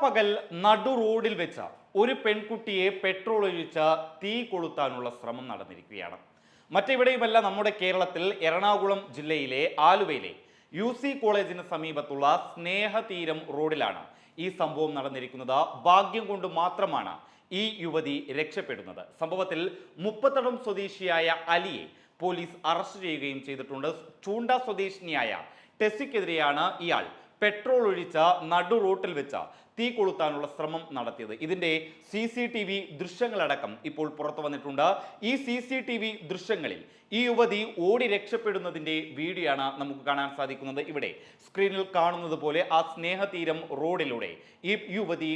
പട്ടാപ്പകൽ നടു റോഡിൽ വെച്ച ഒരു പെൺകുട്ടിയെ പെട്രോൾ ഒഴിച്ച് തീ കൊളുത്താനുള്ള ശ്രമം നടന്നിരിക്കുകയാണ്. മറ്റെവിടെയുമല്ല നമ്മുടെ കേരളത്തിൽ എറണാകുളം ജില്ലയിലെ ആലുവയിലെ യു സി കോളേജിന് സമീപത്തുള്ള സ്നേഹതീരം റോഡിലാണ് ഈ സംഭവം നടന്നിരിക്കുന്നത്. ഭാഗ്യം കൊണ്ട് മാത്രമാണ് ഈ യുവതി രക്ഷപ്പെടുന്നത്. സംഭവത്തിൽ മുപ്പത്തടം സ്വദേശിയായ അലിയെ പോലീസ് അറസ്റ്റ് ചെയ്യുകയും ചെയ്തിട്ടുണ്ട്. ചൂണ്ട സ്വദേശിനിയായ ടെസിക്കെതിരെയാണ് ഇയാൾ പെട്രോൾ ഒഴിച്ച നടു റോട്ടിൽ വെച്ച തീ കൊളുത്താനുള്ള ശ്രമം നടത്തിയത്. ഇതിന്റെ സി സി ടി വി ദൃശ്യങ്ങളടക്കം ഇപ്പോൾ പുറത്തു വന്നിട്ടുണ്ട്. ഈ സി സി ടി വി ദൃശ്യങ്ങളിൽ ഈ യുവതി ഓടി രക്ഷപ്പെടുന്നതിന്റെ വീഡിയോ ആണ് നമുക്ക് കാണാൻ സാധിക്കുന്നത്. ഇവിടെ സ്ക്രീനിൽ കാണുന്നത് പോലെ ആ സ്നേഹതീരം റോഡിലൂടെ ഈ യുവതി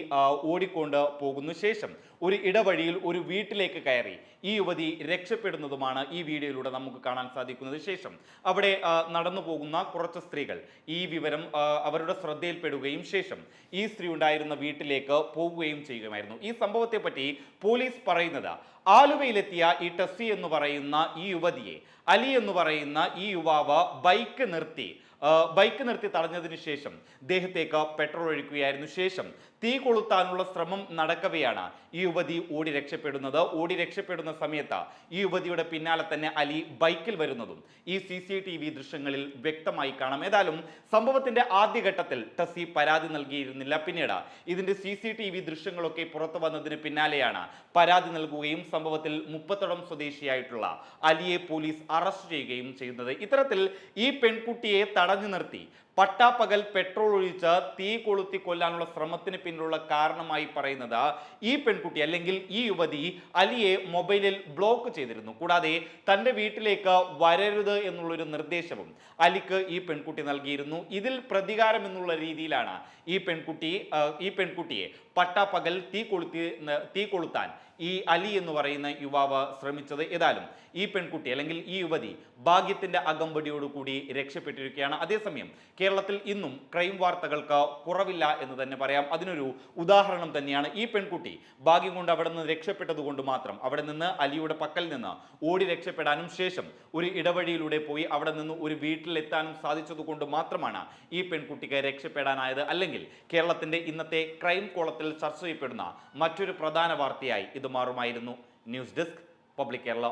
ഓടിക്കൊണ്ട് പോകുന്നു. ശേഷം ഒരു ഇടവഴിയിൽ ഒരു വീട്ടിലേക്ക് കയറി ഈ യുവതി രക്ഷപ്പെടുന്നതുമാണ് ഈ വീഡിയോയിലൂടെ നമുക്ക് കാണാൻ സാധിക്കുന്നത്. ശേഷം അവിടെ നടന്നു പോകുന്ന കുറച്ച് സ്ത്രീകൾ ഈ വിവരം അവരുടെ ശ്രദ്ധയിൽപ്പെടുകയും ശേഷം ഈ സ്ത്രീ ഉണ്ടായിരുന്ന വീട്ടിലേക്ക് പോവുകയും ചെയ്യുമായിരുന്നു. ഈ സംഭവത്തെ പറ്റി പോലീസ് പറയുന്നത് ആലുവയിലെത്തിയ ഈ ടെസ്സി എന്ന് പറയുന്ന ഈ യുവതിയെ അലി എന്ന് പറയുന്ന ഈ യുവാവ് ബൈക്ക് നിർത്തി ബൈക്ക് നിർത്തി തടഞ്ഞതിന് ശേഷം ദേഹത്തേക്ക് പെട്രോൾ ഒഴിക്കുകയായിരുന്നു ശേഷം തീ കൊളുത്താനുള്ള ശ്രമം നടക്കവെയാണ്. ഈ യുവതി ഓടി രക്ഷപ്പെടുന്നത്. ഓടി രക്ഷപ്പെടുന്ന സമയത്ത് ഈ യുവതിയുടെ പിന്നാലെ തന്നെ അലി ബൈക്കിൽ വരുന്നതും ഈ സി സി ടി വി ദൃശ്യങ്ങളിൽ വ്യക്തമായി കാണാം. ഏതായാലും സംഭവത്തിന്റെ ആദ്യഘട്ടത്തിൽ ടസി പരാതി നൽകിയിരുന്നില്ല. പിന്നീട് ഇതിന്റെ സി സി ടി വി ദൃശ്യങ്ങളൊക്കെ പുറത്തു വന്നതിന് പിന്നാലെയാണ് പരാതി നൽകുകയും സംഭവത്തിൽ മുപ്പത്തോളം സ്വദേശിയായിട്ടുള്ള അലിയെ പോലീസ് അറസ്റ്റ് ചെയ്യുകയും ചെയ്യുന്നത്. ഇത്തരത്തിൽ ഈ പെൺകുട്ടിയെ തടഞ്ഞു നിർത്തി. പട്ടാപ്പകൽ പെട്രോൾ ഒഴിച്ച് തീ കൊളുത്തി കൊല്ലാനുള്ള ശ്രമത്തിന് പിന്നിലുള്ള കാരണമായി പറയുന്നത് ഈ പെൺകുട്ടി അല്ലെങ്കിൽ ഈ യുവതി അലിയെ മൊബൈലിൽ ബ്ലോക്ക് ചെയ്തിരുന്നു. കൂടാതെ തന്റെ വീട്ടിലേക്ക് വരരുത് എന്നുള്ളൊരു നിർദ്ദേശവും അലിക്ക് ഈ പെൺകുട്ടി നൽകിയിരുന്നു. ഇതിൽ പ്രതികാരം എന്നുള്ള രീതിയിലാണ് ഈ പെൺകുട്ടി ഈ പെൺകുട്ടിയെ പട്ടാപ്പകൽ തീ കൊളുത്തി തീ കൊളുത്താൻ ഈ അലി എന്ന് പറയുന്ന യുവാവ് ശ്രമിച്ചത്. ഏതായാലും ഈ പെൺകുട്ടി അല്ലെങ്കിൽ ഈ യുവതി ഭാഗ്യത്തിന്റെ അകമ്പടിയോടുകൂടി രക്ഷപ്പെട്ടിരിക്കുകയാണ്. അതേസമയം കേരളത്തിൽ ഇന്നും ക്രൈം വാർത്തകൾക്ക് കുറവില്ല എന്ന് തന്നെ പറയാം. അതിനൊരു ഉദാഹരണം തന്നെയാണ് ഈ പെൺകുട്ടി. ഭാഗ്യം കൊണ്ട് അവിടെ നിന്ന് രക്ഷപ്പെട്ടതുകൊണ്ട് മാത്രം. അവിടെ നിന്ന് അലിയുടെ പക്കൽ നിന്ന് ഓടി രക്ഷപ്പെടാനും ശേഷം ഒരു ഇടവഴിയിലൂടെ പോയി അവിടെ നിന്ന് ഒരു വീട്ടിലെത്താനും സാധിച്ചതുകൊണ്ട് മാത്രമാണ് ഈ പെൺകുട്ടിക്ക് രക്ഷപ്പെടാനായത്. അല്ലെങ്കിൽ കേരളത്തിന്റെ ഇന്നത്തെ ക്രൈം കോളത്തിൽ ചർച്ച ചെയ്യപ്പെടുന്ന മറ്റൊരു പ്രധാന വാർത്തയായി ഇത് മാറുമായിരുന്നു. News desk public Kerala.